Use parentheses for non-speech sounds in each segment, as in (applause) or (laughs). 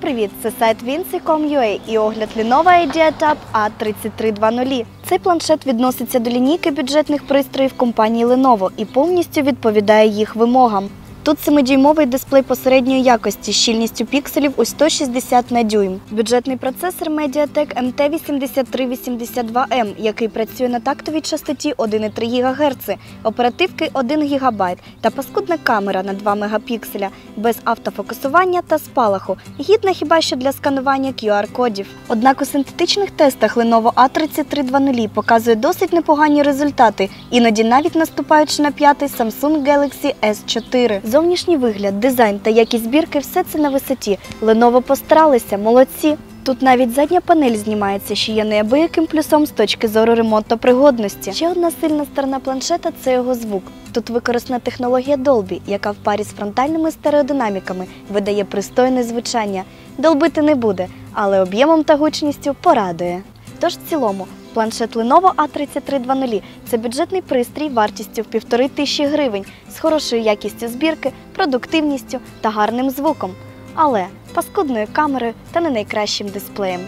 привіт! Це сайт Vinci.com.ua і огляд Lenovo IdeaTab A3320. Цей планшет відноситься до лінійки бюджетних пристроїв компанії Lenovo і повністю відповідає їх вимогам. Тут 7-дюймовий дисплей посередньої якості з щільністю пікселів у 160 на дюйм. Бюджетний процесор MediaTek MT8382M, який працює на тактовій частоті 1,3 ГГц, оперативки 1 ГБ та паскудна камера на 2 мегапікселя без автофокусування та спалаху, гідна хіба що для сканування QR-кодів. Однак у синтетичних тестах Lenovo A3320 показує досить непогані результати, іноді навіть наступаючи на п'ятий Samsung Galaxy S4. Зовнішній вигляд, дизайн та якість збірки все це на висоті. Lenovo постаралися, молодці. Тут навіть задня панель знімається, що є неабияким плюсом з точки зору ремонтопригодності. Ще одна сильна сторона планшета це його звук. Тут використана технологія Dolby, яка в парі з фронтальними стереодинаміками видає пристойне звучання. Долбити не буде, але об'ємом та гучністю порадує. Тож в цілому, планшет Lenovo A3320 – це бюджетний пристрій вартістю в півтори тисячі гривень з хорошою якістю збірки, продуктивністю та гарним звуком, але паскудною камерою та не найкращим дисплеєм.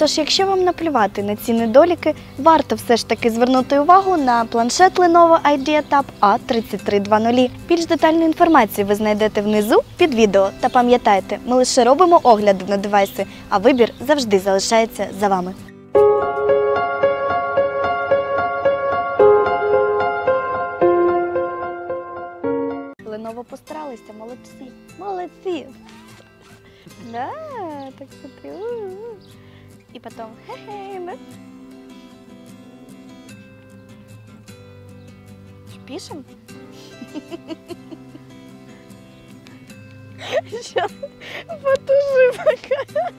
Тож, якщо вам наплювати на ці недоліки, варто все ж таки звернути увагу на планшет Lenovo IdeaTab A3320. Більш детальну інформацію ви знайдете внизу під відео. Та пам'ятайте, ми лише робимо огляди на девайси, а вибір завжди залишається за вами. Lenovo постаралися, молодці. Молодці. (laughs) Да, так смотри. И потом хе-хе, да? Пишем? (laughs) Сейчас потужи пока.